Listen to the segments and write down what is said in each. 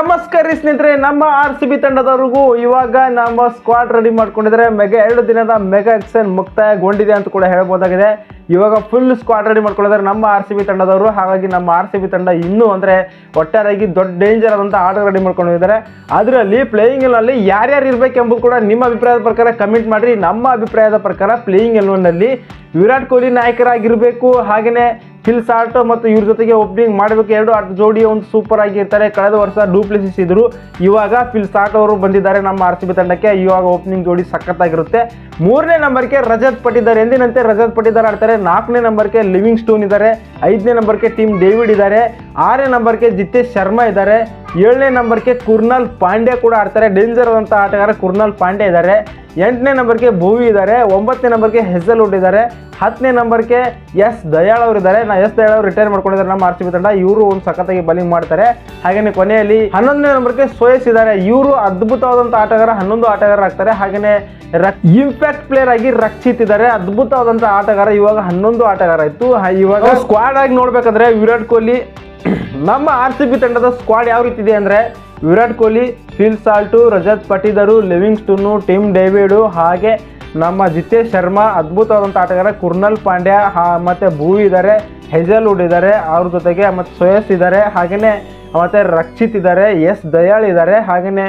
ನಮಸ್ಕಾರ ಸ್ನೇಹಿತರೆ, ನಮ್ಮ ಆರ್ ಸಿ ಬಿ ತಂಡದವ್ರಿಗೂ ಇವಾಗ ನಮ್ಮ ಸ್ಕ್ವಾಡ್ ರೆಡಿ ಮಾಡ್ಕೊಂಡಿದ್ದಾರೆ. ಮೆಗಾ ಎರಡು ದಿನದ ಮೆಗಾ ಎಕ್ಸನ್ ಮುಕ್ತಾಯಗೊಂಡಿದೆ ಅಂತ ಕೂಡ ಹೇಳ್ಬೋದಾಗಿದೆ. ಇವಾಗ ಫುಲ್ ಸ್ಕ್ವಾಡ್ ರೆಡಿ ಮಾಡ್ಕೊಂಡಿದ್ದಾರೆ ನಮ್ಮ ಆರ್ ಸಿ ಬಿ ತಂಡದವರು. ಹಾಗಾಗಿ ನಮ್ಮ ಆರ್ ಸಿ ಬಿ ತಂಡ ಇನ್ನೂ ಅಂದರೆ ಒಟ್ಟಾರೆಯಾಗಿ ದೊಡ್ಡ ಡೇಂಜರ್ ಆದಂಥ ಆಟ ರೆಡಿ ಮಾಡ್ಕೊಂಡಿದ್ದಾರೆ. ಅದರಲ್ಲಿ ಪ್ಲೇಯಿಂಗ್ ಎಲ್ನಲ್ಲಿ ಯಾರ್ಯಾರು ಇರಬೇಕೆಂಬುದು ಕೂಡ ನಿಮ್ಮ ಅಭಿಪ್ರಾಯದ ಪ್ರಕಾರ ಕಮೆಂಟ್ ಮಾಡಿರಿ. ನಮ್ಮ ಅಭಿಪ್ರಾಯದ ಪ್ರಕಾರ ಪ್ಲೇಯಿಂಗ್ ಎಲ್ನಲ್ಲಿ ವಿರಾಟ್ ಕೊಹ್ಲಿ ನಾಯಕರಾಗಿರಬೇಕು. ಹಾಗೆಯೇ ಫಿಲ್ ಸಾರ್ಟ್ ಮತ್ತು ಇವ್ರ ಜೊತೆಗೆ ಓಪನಿಂಗ್ ಮಾಡಬೇಕು. ಎರಡು ಅರ್ಧ ಜೋಡಿ ಒಂದು ಸೂಪರ್ ಆಗಿರ್ತಾರೆ. ಕಳೆದ ವರ್ಷ ಡೂಪ್ಲಿಸಿಸ್ ಇದ್ರು ಇವಾಗ ಫಿಲ್ ಸಾರ್ಟ್ ಅವರು ಬಂದಿದ್ದಾರೆ ನಮ್ಮ ಆರ್ ಸಿ ಬಿ ತಂಡಕ್ಕೆ. ಇವಾಗ ಓಪನಿಂಗ್ ಜೋಡಿ ಸಖತ್ತಾಗಿರುತ್ತೆ. ಮೂರನೇ ನಂಬರ್ಗೆ ರಜತ್ ಪಟ್ಟಿದ್ದಾರೆ ಎಂದಿನಂತೆ ರಜತ್ ಪಟ್ಟಿದ್ದಾರೆ ಆಡ್ತಾರೆ ನಾಲ್ಕನೇ ನಂಬರ್ಗೆ ಲಿವಿಂಗ್ ಸ್ಟೋನ್ ಇದ್ದಾರೆ. ಐದನೇ ನಂಬರ್ಗೆ ಟೀಮ್ ಡೇವಿಡ್ ಇದ್ದಾರೆ. ಆರನೇ ನಂಬರ್ಗೆ ಜಿತೇಶ್ ಶರ್ಮಾ ಇದ್ದಾರೆ. ಏಳನೇ ನಂಬರ್ಗೆ ಕುರ್ನಾಲ್ ಪಾಂಡ್ಯ ಕೂಡ ಆಡ್ತಾರೆ. ಡೇಂಜರ್ ಆದಂಥ ಆಟಗಾರ ಕುರ್ನಾಲ್ ಪಾಂಡ್ಯ ಇದ್ದಾರೆ. ಎಂಟನೇ ನಂಬರ್ಗೆ ಭೂವಿ ಇದ್ದಾರೆ. ಒಂಬತ್ತನೇ ನಂಬರ್ಗೆ ಹೆಸಲ್ ಇದ್ದಾರೆ. ಹತ್ತನೇ ನಂಬರ್ಗೆ ಎಸ್ ದಯಾಳ್ ಅವರು ಇದ್ದಾರೆ. ನಾ ಎಸ್ ದಯಾಳ್ ಅವರು ರಿಟೈರ್ ಮಾಡ್ಕೊಂಡಿದ್ದಾರೆ ನಮ್ಮ ಆರ್ ಸಿ ಬಿ ತಂಡ. ಇವರು ಒಂದು ಸಖತ್ತಾಗಿ ಬಲಿಂಗ್ ಮಾಡ್ತಾರೆ. ಹಾಗೆಯೇ ಕೊನೆಯಲ್ಲಿ ಹನ್ನೊಂದನೇ ನಂಬರ್ಗೆ ಸೋಯಸ್ ಇದ್ದಾರೆ. ಇವರು ಅದ್ಭುತವಾದಂಥ ಆಟಗಾರ ಹನ್ನೊಂದು ಆಟಗಾರ ಆಗ್ತಾರೆ. ಹಾಗೆಯೇ ರಕ್ ಇಂಪ್ಯಾಕ್ಟ್ ಪ್ಲೇಯರ್ ಆಗಿ ರಕ್ಷಿತ್ ಇದ್ದಾರೆ. ಅದ್ಭುತವಾದಂಥ ಆಟಗಾರ ಇವಾಗ ಹನ್ನೊಂದು ಆಟಗಾರ ಇತ್ತು ಇವಾಗ ಸ್ಕ್ವಾಡ್ ಆಗಿ ನೋಡ್ಬೇಕಂದ್ರೆ ವಿರಾಟ್ ಕೊಹ್ಲಿ ನಮ್ಮ ಆರ್ ಸಿ ಬಿ ತಂಡದ ಸ್ಕ್ವಾಡ್ ಯಾವ ರೀತಿ ಇದೆ ಅಂದರೆ Virat Kohli, Phil Salt, Rajat Patidar Livingstone Tim David ಹಾಗೆ ನಮ್ಮ ಜಿತೇಶ್ ಶರ್ಮಾ ಅದ್ಭುತವಾದಂಥ ಆಟಗಾರ ಕುರ್ನಲ್ ಪಾಂಡ್ಯ, ಹಾ, ಮತ್ತು ಭೂವಿ ಇದ್ದಾರೆ ಹೆಜಲ್ವುಡ್ ಇದ್ದಾರೆ, ಅವ್ರ ಜೊತೆಗೆ ಮತ್ತು ಸೋಯಸ್ ಇದ್ದಾರೆ ಹಾಗೆಯೇ ಮತ್ತು ರಕ್ಷಿತ್ ಇದ್ದಾರೆ, ಎಸ್ ದಯಾಳ್ ಇದ್ದಾರೆ ಹಾಗೆಯೇ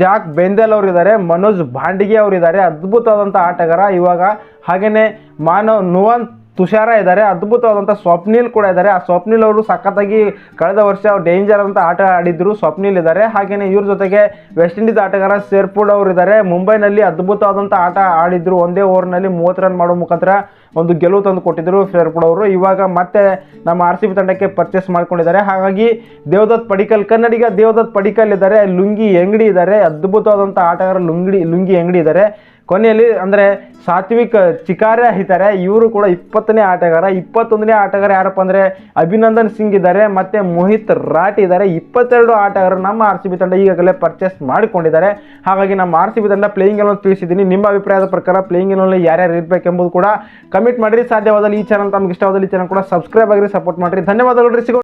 ಜಾಕ್ ಬೆಂದೆಲ್ ಅವರಿದ್ದಾರೆ ಮನೋಜ್ ಭಾಂಡಿಗೆ ಅವರಿದ್ದಾರೆ ಅದ್ಭುತವಾದಂಥ ಆಟಗಾರ ಇವಾಗ ಹಾಗೆಯೇ ಮಾನವ್ ನುವನ್ ತುಷಾರ ಇದ್ದಾರೆ ಅದ್ಭುತವಾದಂಥ ಸ್ವಪ್ನಿಲ್ ಕೂಡ ಇದ್ದಾರೆ. ಆ ಸ್ವಪ್ನಿಲ್ ಅವರು ಸಖತ್ತಾಗಿ ಕಳೆದ ವರ್ಷ ಡೇಂಜರ್ ಅಂತ ಆಟ ಆಡಿದ್ರು, ಸ್ವಪ್ನಿಲ್ ಇದ್ದಾರೆ. ಹಾಗೆಯೇ ಇವ್ರ ಜೊತೆಗೆ ವೆಸ್ಟ್ ಇಂಡೀಸ್ ಆಟಗಾರ ಸೇರ್ಪುಡ್ ಅವರು ಇದ್ದಾರೆ. ಮುಂಬೈನಲ್ಲಿ ಅದ್ಭುತವಾದಂಥ ಆಟ ಆಡಿದ್ರು, ಒಂದೇ ಓವರ್ನಲ್ಲಿ ಮೂವತ್ತು ರನ್ ಮಾಡೋ ಮುಖಾಂತರ ಒಂದು ಗೆಲುವು ತಂದು ಕೊಟ್ಟಿದ್ದರು ಸೇರ್ಪುಡ್ ಅವರು. ಇವಾಗ ಮತ್ತೆ ನಮ್ಮ ಆರ್ ಸಿ ಬಿ ತಂಡಕ್ಕೆ ಪರ್ಚೇಸ್ ಮಾಡ್ಕೊಂಡಿದ್ದಾರೆ. ಹಾಗಾಗಿ ದೇವದತ್ ಪಡಿಕಲ್, ಕನ್ನಡಿಗ ದೇವದತ್ ಪಡಿಕಲ್ ಇದ್ದಾರೆ. ಲುಂಗಿ ಎಂಗಡಿ ಇದ್ದಾರೆ. ಅದ್ಭುತವಾದಂಥ ಆಟಗಾರ ಲುಂಗಿ ಲುಂಗಿ ಎಂಗಡಿ ಇದ್ದಾರೆ. ಕೊನೆಯಲ್ಲಿ ಅಂದರೆ ಸಾತ್ವಿಕ್ ಚಿಕಾರೆ ಇದ್ದಾರೆ ಇವರು ಕೂಡ ಇಪ್ಪತ್ತನೇ ಆಟಗಾರ. ಇಪ್ಪತ್ತೊಂದನೇ ಆಟಗಾರ ಯಾರಪ್ಪ ಅಂದರೆ ಅಭಿನಂದನ್ ಸಿಂಗ್ ಇದ್ದಾರೆ, ಮತ್ತು ಮೋಹಿತ್ ರಾಟ್ ಇದ್ದಾರೆ. ಇಪ್ಪತ್ತೆರಡು ಆಟಗಾರರು ನಮ್ಮ ಆರ್ ಸಿ ಬಿ ತಂಡ ಈಗಾಗಲೇ ಪರ್ಚೇಸ್ ಮಾಡಿಕೊಂಡಿದ್ದಾರೆ. ಹಾಗಾಗಿ ನಮ್ಮ ಆರ್ ಸಿ ಬಿ ತಂಡ ಪ್ಲೇಯಿಂಗ್ ಎಲ್ಲ ತಿಳಿಸಿದ್ದೀನಿ. ನಿಮ್ಮ ಅಭಿಪ್ರಾಯದ ಪ್ರಕಾರ ಪ್ಲೇಯಿಂಗ್ ಎಲ್ಲ ಯಾರ್ಯಾರು ಇರಬೇಕೆಂಬುದು ಕೂಡ ಕಮೆಂಟ್ ಮಾಡಿರಿ. ಸಾಧ್ಯವಾದಲ್ಲಿ ಈ ಚಾನಲ್ ತಮಗೆ ಇಷ್ಟವಾದಲ್ಲಿ ಈ ಚಾನಲ್ ಕೂಡ ಸಬ್ಸ್ಕ್ರೈಬ್ ಆಗಿರಿ ಸಪೋರ್ಟ್ ಮಾಡಿರಿ. ಧನ್ಯವಾದಗಳು ಸಿಗೋ